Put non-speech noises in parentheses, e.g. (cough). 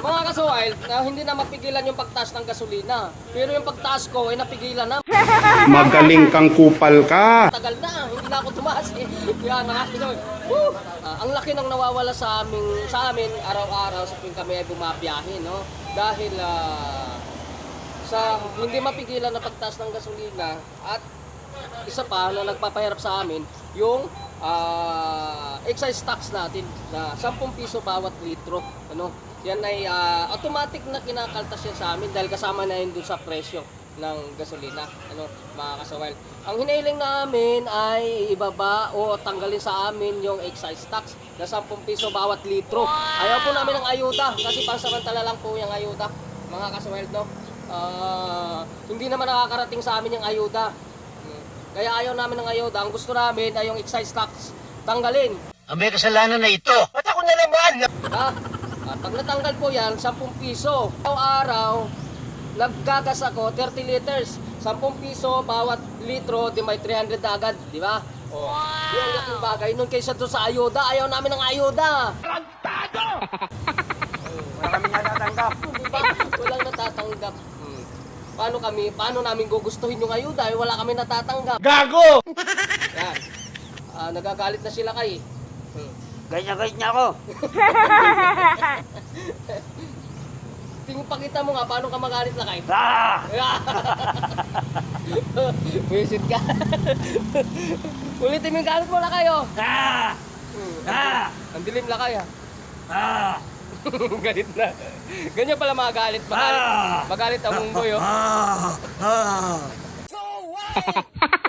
Mga kasuwail, na hindi na mapigilan yung pagtaas ng gasolina. Pero yung pagtaas ko ay napigilan na. Magaling kang kupal ka. Tagal na, hindi na ako tumaas eh. Yan, nakakinoy. Woo! Ah, ang laki ng nawawala sa amin, sa amin araw-araw sa tuwing kami ay bumabiyahe, no? Dahil ah, sa hindi mapigilan na pagtaas ng gasolina at isa pa na nagpapahirap sa amin, yung ah, excise tax natin na 10 piso bawat litro. Ano? Yan ay ah, automatic na kinakaltas yan sa amin dahil kasama na yun dun sa presyo ng gasolina. Ano, mga kasawal. Ang hinihiling namin ay ibaba o tanggalin sa amin yung excise tax na 10 piso bawat litro. Ayaw po namin ng ayuda kasi pansamantala lang po yung ayuda. Mga kasawal, no? Ah, hindi naman nakakarating sa amin yung ayuda. Kaya ayaw namin ng ayuda. Ang gusto namin ay yung excise tax tanggalin. Ang may kasalanan na ito. Ba't ako na naman? Ha? At pag natanggal po yan, 10 piso. Araw-araw, naggagas ako 30 liters. 10 piso bawat litro, di may 300 na agad, di ba? Oh. Wow. Yan laking bagay. Nung kaysa doon sa ayuda, ayaw namin ng ayuda. Wala kami natatanggap. (laughs) Di ba? Walang natatanggap. Hmm. Paano kami, paano namin gugustuhin yung ayuda? Eh, wala kami natatanggap. Gago! (laughs) Yan. Ah, nagagalit na sila kay. Hmm. Ganyan-ganyan niya ako. (laughs) Tingin pakita mo nga paano ka magalit na kay. Ah! (laughs) Visit ka. Ulitin mo yung galit mo na kayo. Ah! Ah! Ang dilim la kaya. Ah! (laughs) Galit na. Ganyan pala magalit. Magalit, Ah! magalit ang munggoy oh. Ah! Ah! (laughs)